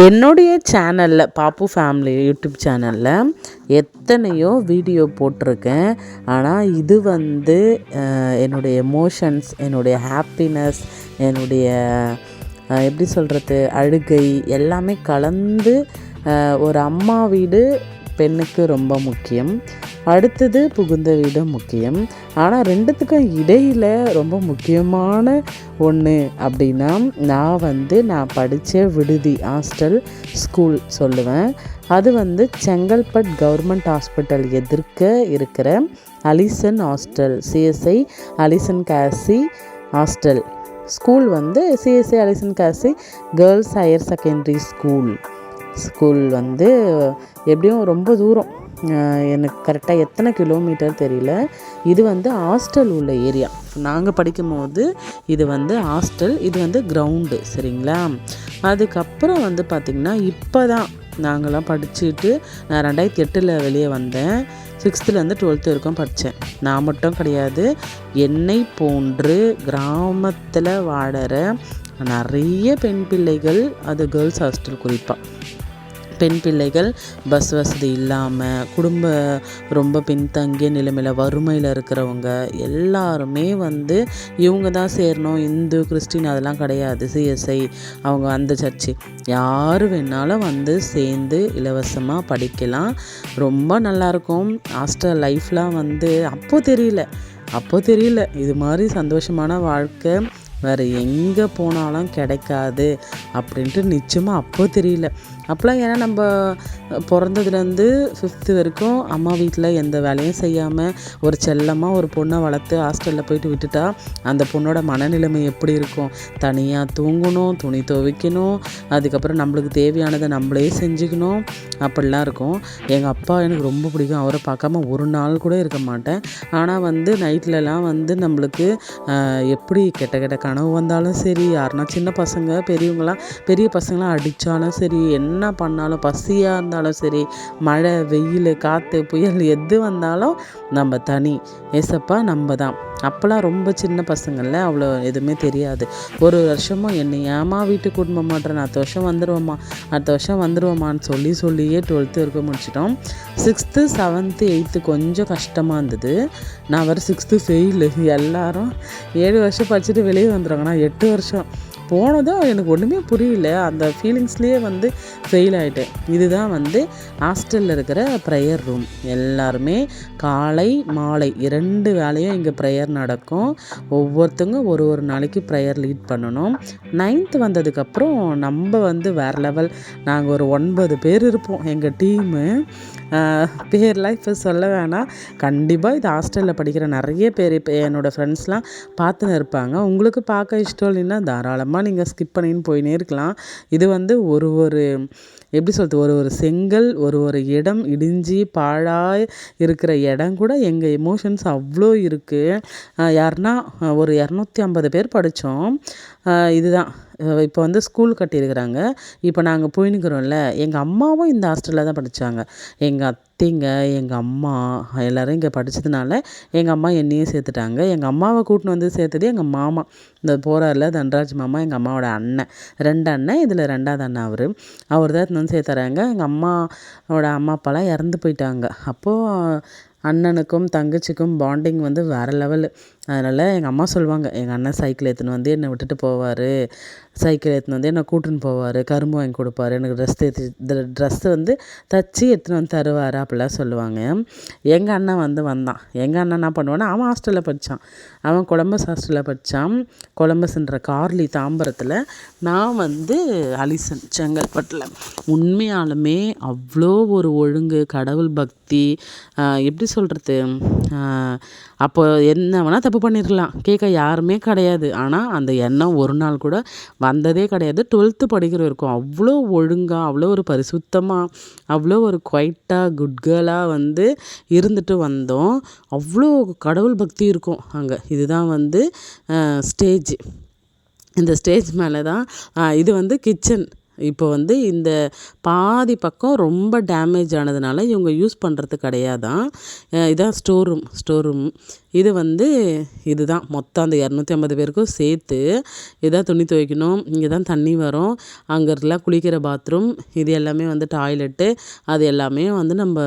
என்னுடைய சேனலில் பாப்பு family YouTube சேனலில் எத்தனையோ வீடியோ போட்டிருக்கேன். ஆனால் இது வந்து என்னுடைய எமோஷன்ஸ் என்னுடைய ஹாப்பினஸ் என்னுடைய எப்படி சொல்கிறது அழுகை எல்லாமே கலந்து ஒரு அம்மா வீடு பெண்ணுக்கு ரொம்ப முக்கியம். அடுத்தது புகுந்த வீடும் முக்கியம். ஆனால் ரெண்டுத்துக்கும் இடையில் ரொம்ப முக்கியமான ஒன்று அப்படின்னா நான் வந்து நான் படித்த விடுதி ஹாஸ்டல் ஸ்கூல் சொல்லுவேன். அது வந்து செங்கல்பட் கவர்மெண்ட் ஹாஸ்பிட்டல் எதிர்க்க இருக்கிற Alison hostel CSI Alison Kasi hostel. School வந்து CSI Alison Kasi girls higher secondary school. School வந்து எப்படியும் ரொம்ப தூரம். எனக்கு கரெக்டாக எத்தனை கிலோமீட்டர் தெரியல. இது வந்து ஹாஸ்டல் உள்ள ஏரியா நாங்கள் படிக்கும்போது இது வந்து ஹாஸ்டல் இது வந்து கிரவுண்டு சரிங்களா? அதுக்கப்புறம் வந்து பார்த்திங்கன்னா இப்போ தான் நாங்களாம் படிச்சுட்டு நான் ரெண்டாயிரத்தி எட்டில் வெளியே வந்தேன். சிக்ஸ்த்துலேருந்து டுவெல்த்து வரைக்கும் படித்தேன் நான் மட்டும் கிடையாது என்னை போன்று கிராமத்தில் வாழற நிறைய பெண் பிள்ளைகள் அது கேர்ள்ஸ் ஹாஸ்டல் குறிப்பாக பெண் பிள்ளைகள் பஸ் வசதி இல்லாமல் குடும்ப ரொம்ப பின்தங்கிய நிலைமையில் வறுமையில் இருக்கிறவங்க எல்லாருமே வந்து இவங்க தான் சேரணும். இந்து கிறிஸ்டின் அதெல்லாம் கிடையாது. சிஎஸ்ஐ அவங்க அந்த சர்ச்சு. யார் வேணாலும் வந்து சேர்ந்து இலவசமாக படிக்கலாம். ரொம்ப நல்லாயிருக்கும் ஹாஸ்டல் லைஃப்லாம் வந்து அப்போது தெரியல. அப்போது தெரியல. இது மாதிரி சந்தோஷமான வாழ்க்கை வேறு எங்கே போனாலும் கிடைக்காது அப்படின்ட்டு நிச்சயமாக அப்போது தெரியல. அப்போலாம் ஏன்னா நம்ம பிறந்ததுலேருந்து ஃபிஃப்த்து வரைக்கும் அம்மா வீட்டில் எந்த வேலையும் செய்யாமல் ஒரு செல்லமாக ஒரு பொண்ணை வளர்த்து ஹாஸ்டலில் போயிட்டு விட்டுட்டா அந்த பொண்ணோட மனநிலைமை எப்படி இருக்கும்? தனியாக தூங்கணும் துணி துவைக்கணும் அதுக்கப்புறம் நம்மளுக்கு தேவையானதை நம்மளே செஞ்சுக்கணும். அப்படிலாம் இருக்கும். எங்கள் அப்பா எனக்கு ரொம்ப பிடிக்கும். அவரை பார்க்காம ஒரு நாள் கூட இருக்க மாட்டேன். ஆனால் வந்து நைட்லலாம் வந்து நம்மளுக்கு எப்படி கெட்ட கெட்ட கனவு வந்தாலும் சரி யாருன்னா சின்ன பசங்க பெரியவங்களாம் பெரிய பசங்களாம் அடித்தாலும் சரி என்ன என்ன பண்ணாலும் பசியாக இருந்தாலும் சரி மழை வெயில் காற்று புயல் எது வந்தாலும் நம்ம தனி. ஏசப்பா நம்ம தான். அப்போல்லாம் ரொம்ப சின்ன பசங்கள்ல அவ்வளோ எதுவுமே தெரியாது. ஒரு வருஷமும் என்னை ஏமா வீட்டுக்கு கூட்டிட்டு மாட்டேன் அடுத்த வருஷம் வந்துடுவோம்மா அடுத்த வருஷம் வந்துடுவோமான்னு சொல்லி சொல்லியே டுவெல்த்து வரைக்கும் முடிச்சிட்டோம். சிக்ஸ்த்து செவன்த்து எயித்து கொஞ்சம் கஷ்டமாக இருந்தது. நான் வர சிக்ஸ்த்து ஃபெயிலு எல்லாரும் ஏழு வருஷம் படிச்சுட்டு வெளியே வந்துடுவாங்க நான் எட்டு வருஷம். போனதும் எனக்கு ஒன்றுமே புரியல. அந்த ஃபீலிங்ஸ்லேயே வந்து ஃபெயில் ஆகிட்டேன் இதுதான் வந்து ஹாஸ்டலில் இருக்கிற ப்ரேயர் ரூம் எல்லாருமே காலை மாலை இரண்டு வேலையும் இங்கே ப்ரேயர் நடக்கும். ஒவ்வொருத்தங்க ஒரு ஒரு நாளைக்கு ப்ரேயர் லீட் பண்ணணும். நைன்த்து வந்ததுக்கப்புறம் நம்ம வந்து வேறு லெவல் நாங்கள் ஒரு ஒன்பது பேர் இருப்போம். எங்கள் டீமு பேர்லாம் இப்போ சொல்ல வேணாம். கண்டிப்பாக இது ஹாஸ்டலில் படிக்கிற நிறைய பேர் இப்போ என்னோடய ஃப்ரெண்ட்ஸ்லாம் பார்த்துன்னு இருப்பாங்க. உங்களுக்கு பார்க்க இஷ்டம் இல்லைன்னா தாராளமாக நீங்கள் ஸ்கிப் பண்ணின்னு போயினே இருக்கலாம். இது வந்து ஒரு ஒரு எப்படி சொல்கிறது ஒரு ஒரு செங்கல் ஒரு ஒரு இடம் இடிஞ்சு பாழாய் இருக்கிற இடம் கூட எங்கள் எமோஷன்ஸ் அவ்வளோ இருக்குது யாருன்னா ஒரு இரநூத்தி ஐம்பது பேர் படித்தோம் இதுதான். இப்போ வந்து ஸ்கூல் கட்டியிருக்கிறாங்க. இப்போ நாங்கள் போயின்னுக்கிறோம்ல எங்கள் அம்மாவும் இந்த ஹாஸ்டலில் தான் படித்தாங்க எங்கள் அத்தைங்க எங்கள் அம்மா எல்லோரும் இங்கே படித்ததுனால எங்கள் அம்மா என்னையும் சேர்த்துட்டாங்க. எங்கள் அம்மாவை கூட்டின்னு வந்து சேர்த்தது எங்கள் மாமா. இந்த போகிறார்ல தன்ராஜ் மாமா எங்கள் அம்மாவோட அண்ணன். ரெண்டு அண்ணன் இதில் ரெண்டாவது அண்ணன் அவர். அவர் தான் வந்து சேர்த்துறாங்க. எங்கள் அம்மாவோட அம்மா அப்பாலாம் இறந்து போயிட்டாங்க. அப்போது அண்ணனுக்கும் தங்கச்சிக்கும் பாண்டிங் வந்து வேறு லெவலு அதனால் எங்கள் அம்மா சொல்லுவாங்க எங்கள் அண்ணன் சைக்கிள் எடுத்துன்னு வந்து என்னை விட்டுட்டு போவார். சைக்கிள் எடுத்துன்னு வந்து என்னை கூட்டின்னு போவார். கரும்பு வாங்கி கொடுப்பாரு. எனக்கு ட்ரெஸ் எடுத்து ட்ரெஸ்ஸு வந்து தச்சு எடுத்துன்னு வந்து தருவார் அப்படிலாம் சொல்லுவாங்க. எங்கள் அண்ணன் வந்து வந்தான். எங்கள் அண்ணன் என்ன பண்ணுவான்னா அவன் ஹாஸ்டலில் படித்தான் அவன் கொலம்பஸ் ஹாஸ்டலில் படித்தான் கொலம்பஸ்ன்ற கார்லி தாம்பரத்தில் நான் வந்து அலிசன் செங்கல்பட்டில். உண்மையாலுமே அவ்வளோ ஒரு ஒழுங்கு கடவுள் பக்தி ஆஹ் எப்படி சொல்கிறது அப்போ என்ன வேணால் தப்பு பண்ணிடலாம் கேட்க யாருமே கிடையாது. ஆனால் அந்த எண்ணம் ஒரு நாள் கூட வந்ததே கிடையாது. டுவெல்த்து படிக்கிற இருக்கும் அவ்வளோ ஒழுங்காக அவ்வளோ ஒரு பரிசுத்தமாக அவ்வளோ ஒரு குவைட்டாக குட் கேர்ளாக வந்து இருந்துட்டு வந்தோம். அவ்வளோ கடவுள் பக்தி இருக்கும் அங்கே. இதுதான் வந்து ஸ்டேஜ் இந்த ஸ்டேஜ் மேலே தான் இது வந்து கிச்சன் இப்போ வந்து இந்த பாதி பக்கம் ரொம்ப டேமேஜ் ஆனதுனால இவங்க யூஸ் பண்ணுறது கிடையாதான். இதுதான் இதான் ஸ்டோர் ரூம் ஸ்டோர் ரூம் இது வந்து இதுதான். மொத்தம் அந்த இரநூத்தி ஐம்பது பேருக்கும் சேர்த்து இதான் துணி துவைக்கணும். இங்கே தான் தண்ணி வரும். அங்கே இருக்கலாம் குளிக்கிற பாத்ரூம் இது எல்லாமே வந்து டாய்லெட்டு அது எல்லாமே வந்து நம்ம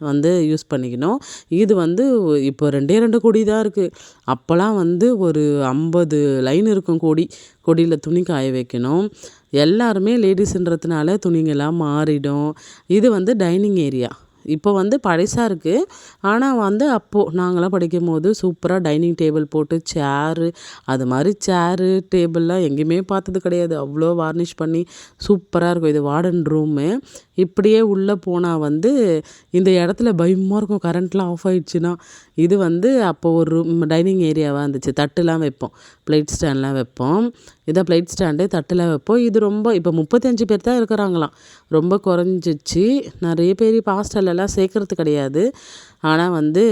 வந்து யூஸ் பண்ணிக்கணும். இது வந்து இப்போ ரெண்டே ரெண்டு கொடி தான் இருக்குது அப்போல்லாம் வந்து ஒரு ஐம்பது லைன் இருக்கும் கொடி. கொடியில் துணி காய வைக்கணும். எல்லாருமே லேடிஸ்ன்றதுனால துணிங்கெல்லாம் மாறிடும். இது வந்து டைனிங் ஏரியா. இப்போ வந்து பழசாக இருக்குது ஆனால் வந்து அப்போது நாங்களாம் படிக்கும் போது சூப்பராக டைனிங் டேபிள் போட்டு சேரு அது மாதிரி சேரு டேபிள்லாம் எங்கேயுமே பார்த்தது கிடையாது. அவ்வளோ வார்னிஷ் பண்ணி சூப்பராக இருக்கும். இது வார்டன் ரூமு. இப்படியே உள்ளே போனால் வந்து இந்த இடத்துல பயமாக இருக்கும். கரண்ட்லாம் ஆஃப் ஆயிடுச்சுன்னா இது வந்து அப்போ ஒரு ரூம் டைனிங் ஏரியாவாக இருந்துச்சு. தட்டுலாம் வைப்போம். பிளேட் ஸ்டாண்ட்லாம் வைப்போம். இதான் பிளேட் ஸ்டாண்டு தட்டில் வைப்போம். இது ரொம்ப இப்போ முப்பத்தஞ்சு பேர் தான் இருக்கிறாங்களாம். ரொம்ப குறைஞ்சிச்சு. நிறைய பேர் இப்போ ஹாஸ்டல்லலாம் சேர்க்கறது கிடையாது. ஆனால் வந்து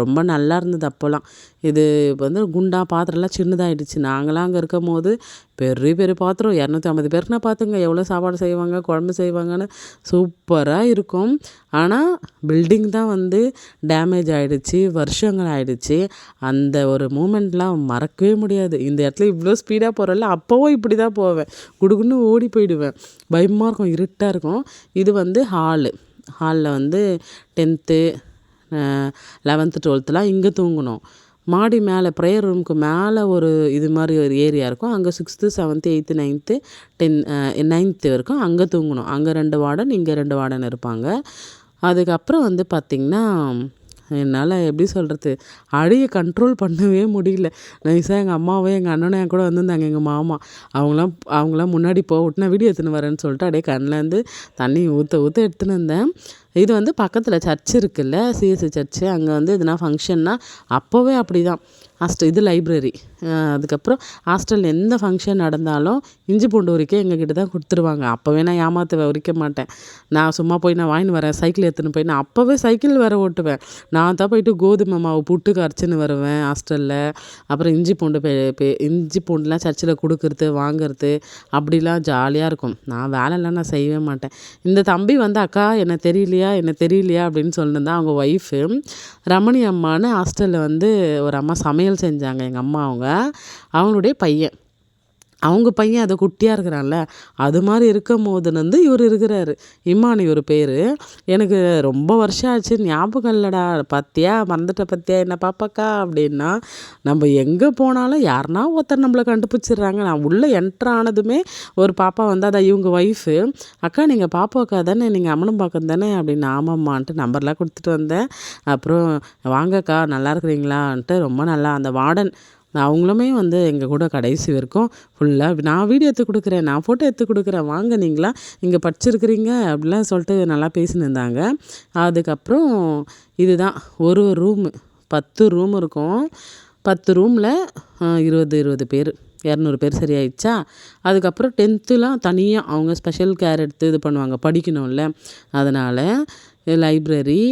ரொம்ப நல்லா இருந்தது அப்போல்லாம் இது இப்போ வந்து குண்டா பாத்திரம்லாம் சின்னதாகிடுச்சு நாங்களாம் அங்கே இருக்கும் போது பெரிய பெரிய பாத்திரம் இரநூத்தி ஐம்பது பேருக்குனா பார்த்துங்க எவ்வளோ சாப்பாடு செய்வாங்க குழம்பு செய்வாங்கன்னு சூப்பராக இருக்கும். ஆனால் பில்டிங் தான் வந்து டேமேஜ் ஆகிடுச்சி வருஷங்கள் ஆயிடுச்சு. அந்த ஒரு மூமெண்ட்லாம் மறக்கவே முடியாது. இந்த இடத்துல இவ்வளோ ஸ்பீடாக போகிறல அப்போவும் இப்படி தான் போவேன். குடுகுன்னு ஓடி போயிடுவேன். பயமாக இருக்கும் இருட்டாக இருக்கும். இது வந்து ஹாலு ஹாலில் வந்து டென்த்து லெவன்த்து டுவெல்த்துலாம் இங்கே தூங்கினோம் மாடி மேலே ப்ரேயர் ரூமுக்கு மேலே ஒரு இது மாதிரி ஒரு ஏரியா இருக்கும். அங்கே sixth seventh eighth ninth ten ninth வரைக்கும் அங்கே தூங்கணும். அங்கே ரெண்டு வார்டன் இங்கே ரெண்டு வார்டன் இருப்பாங்க. அதுக்கப்புறம் வந்து பார்த்திங்கன்னா என்னால் எப்படி சொல்கிறது அடியை கண்ட்ரோல் பண்ணவே முடியல. நைஸாக எங்கள் அம்மாவும் எங்கள் அண்ணனும் என் கூட வந்திருந்தாங்க எங்கள் மாமா. அவங்களாம் அவங்களாம் முன்னாடி போ விட்டு நான் வீடியோ எடுத்துன்னு வரேன்னு சொல்லிட்டு அப்படியே கண்ணிலேருந்து தண்ணி ஊற்ற ஊற்ற எடுத்துன்னு வந்தேன். இது வந்து பக்கத்தில் சர்ச் இருக்குல்ல சிஎஸ்சி சர்ச்சு அங்கே வந்து எதுனா ஃபங்க்ஷன்னா அப்போவே அப்படி தான் ஹாஸ்டல் இது லைப்ரரி அதுக்கப்புறம் ஹாஸ்டலில் எந்த ஃபங்க்ஷன் நடந்தாலும் இஞ்சி பூண்டு உரிக்க எங்ககிட்ட தான் கொடுத்துருவாங்க. அப்போவே நான் ஏமாற்ற உரிக்க மாட்டேன். நான் சும்மா போய் நான் வாங்கின்னு வரேன் சைக்கிள் எடுத்துன்னு போய் நான் அப்போவே சைக்கிள் வேற ஓட்டுவேன். நான் தான் போயிட்டு கோதுமை மாவு புட்டுக்கு அரைச்சின்னு வருவேன் ஹாஸ்டலில். அப்புறம் இஞ்சி பூண்டு பே பே- இஞ்சி பூண்டுலாம் சர்ச்சில் கொடுக்கறது வாங்குறது அப்படிலாம் ஜாலியாக இருக்கும். நான் வேலைலாம் நான் செய்யவே மாட்டேன். இந்த தம்பி வந்து அக்கா என்ன தெரியலையா? என்ன தெரியலையா? அப்படின்னு சொல்லியிருந்தா அவங்க ஒய்ஃபு ரமணி அம்மான்னு ஹாஸ்டலில் வந்து ஒரு அம்மா சமையல் செஞ்சாங்க எங்கள் அம்மா அவங்க. அவங்களுடைய பையன். அவங்க பையன் அதை குட்டியாக இருக்கிறான்ல அது மாதிரி இருக்கும் போது வந்து இவர் இருக்கிறாரு. இம்மானி இவர் பேர். எனக்கு ரொம்ப வருஷம் ஆச்சு ஞாபகம் இல்லைடா. பத்தியா? மறந்துட்ட பத்தியா? என்ன பாப்பாக்கா? அப்படின்னா நம்ம எங்கே போனாலும் யாருனா ஒருத்தர் நம்மளை கண்டுபிடிச்சிடுறாங்க. நான் உள்ளே என்ட்ரு ஆனதுமே ஒரு பாப்பா வந்து அதான் இவங்க ஒய்ஃபு அக்கா நீங்கள் பாப்பாக்கா தானே? நீங்கள் அம்மனும் பார்க்க தானே? அப்படின்னு ஆமாம்மான்ட்டு நம்பர்லாம் கொடுத்துட்டு வந்தேன். அப்புறம் வாங்கக்கா நல்லா இருக்கிறீங்களான்ட்டு ரொம்ப நல்லா. அந்த வார்டன் அவங்களுமே வந்து எங்கள் கூட கடைசி வரைக்கும் ஃபுல்லாக நான் வீடியோ எடுத்து கொடுக்குறேன் நான் ஃபோட்டோ எடுத்து கொடுக்குறேன் வாங்க நீங்களா? இங்கே படிச்சிருக்கிறீங்க அப்படிலாம் சொல்லிட்டு நல்லா பேசின்னு இருந்தாங்க. அதுக்கப்புறம் இதுதான் ஒரு ரூமு பத்து ரூம் இருக்கும். பத்து ரூமில் இருபது இருபது பேர் இரநூறு பேர் சரியாயிடுச்சா? அதுக்கப்புறம் டென்த்துலாம் தனியாக அவங்க ஸ்பெஷல் கேர் எடுத்து இது பண்ணுவாங்க படிக்கணும்ல. அதனால் லைப்ரரி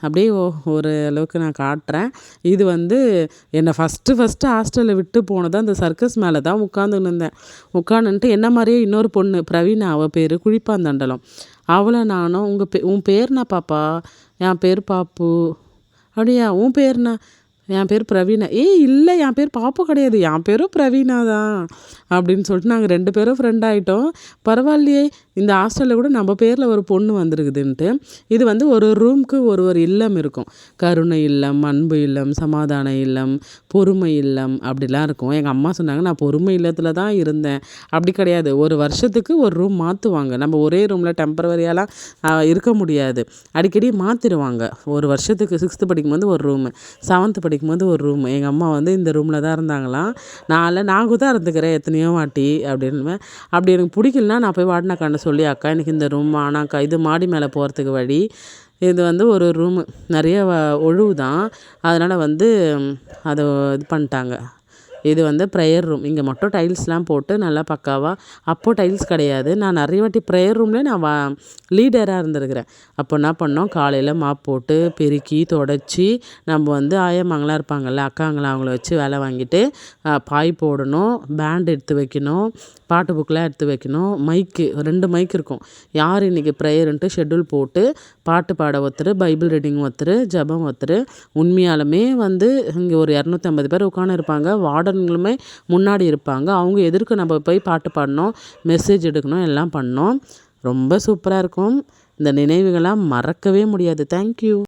அப்படியே ஓ- ஒரு அளவுக்கு நான் காட்டுறேன். இது வந்து என்னை ஃபஸ்ட்டு ஃபஸ்ட்டு ஹாஸ்டலில் விட்டு போனது அந்த சர்க்கஸ் மேலே தான் உட்காந்துன்னு இருந்தேன். உட்காந்துன்ட்டு என்ன மாதிரியே இன்னொரு பொண்ணு பிரவீனா அவள் பேர் குழிப்பாந்தண்டலம். அவளை நானும் உங்கள் பே உன் பேர்னா பாப்பா? என் பேர் பாப்பு. அப்படியா உன் பேர்னா என் பேர் பிரவீனா. ஏய் இல்லை என் பேர் பாப்பு கிடையாது. என் பேரும் பிரவீனா தான். அப்படின்னு சொல்லிட்டு நாங்கள் ரெண்டு பேரும் ஃப்ரெண்ட் ஆகிட்டோம் பரவாயில்லையே இந்த ஹாஸ்டலில் கூட நம்ம பேரில் ஒரு பொண்ணு வந்திருக்குதுன்ட்டு. இது வந்து ஒரு ரூமுக்கு ஒரு ஒரு இல்லம் இருக்கும். கருணை இல்லம் அன்பு இல்லம் சமாதான இல்லம் பொறுமை இல்லம் அப்படிலாம் இருக்கும். எங்கள் அம்மா சொன்னாங்க நான் பொறுமை இல்லத்தில் தான் இருந்தேன். அப்படி கிடையாது. ஒரு வருஷத்துக்கு ஒரு ரூம் மாற்றுவாங்க நம்ம ஒரே ரூமில் டெம்பரவரியாலாம் இருக்க முடியாது. அடிக்கடி மாற்றிடுவாங்க ஒரு வருஷத்துக்கு சிக்ஸ்த்து படிக்கும்போது ஒரு ரூமு செவன்த்து படிக்கும்போது ஒரு ரூம் எங்கள் அம்மா வந்து இந்த ரூமில் தான் இருந்தாங்களாம் நான் நாங்கள் தான் இருந்துக்கிறேன் எத்தனையோ வாட்டி அப்படின்னு. அப்படி எனக்கு பிடிக்கலனா நான் போய் வாடினாக்காண்ட சொல்லி அக்கா எனக்கு இந்த ரூம் ஆனாக்கா இது மாடி மேலே போகிறதுக்கு வழி. இது வந்து ஒரு ரூமு நிறைய ஒழுவு தான் அதனால் வந்து அதை இது பண்ணிட்டாங்க. இது வந்து ப்ரேயர் ரூம் இங்கே மட்டும் டைல்ஸ்லாம் போட்டு நல்லா பக்காவாக அப்போது டைல்ஸ் கிடையாது. நான் நிறைய வாட்டி ப்ரேயர் ரூம்லேயே நான் வா லீடராக இருந்திருக்கிறேன். அப்போ என்ன பண்ணோம்? காலையில் மாப் போட்டு பெருக்கி தொடச்சி நம்ம வந்து ஆயம்மாங்களாம் இருப்பாங்கள்ல அக்காங்களாம் அவங்கள வச்சு வேலை வாங்கிட்டு பாய் போடணும் பேண்ட் எடுத்து வைக்கணும் பாட்டு புக்கெலாம் எடுத்து வைக்கணும். மைக்கு ரெண்டு மைக் இருக்கும். யார் இன்றைக்கி ப்ரேயருன்ட்டு ஷெட்யூல் போட்டு பாட்டு பாட ஒருத்தர் பைபிள் ரீடிங் ஒருத்தர் ஜெபம் ஒருத்தர் உண்மையாலுமே வந்து இங்கே ஒரு இரநூத்தம்பது பேர் உட்காந்து இருப்பாங்க வார்டன்களுமே முன்னாடி இருப்பாங்க. அவங்க எதிர்க்க நம்ம போய் பாட்டு பாடணும் மெசேஜ் எடுக்கணும் எல்லாம் பண்ணோம். ரொம்ப சூப்பராக இருக்கும். இந்த நினைவுகள்லாம் மறக்கவே முடியாது. தேங்க்யூ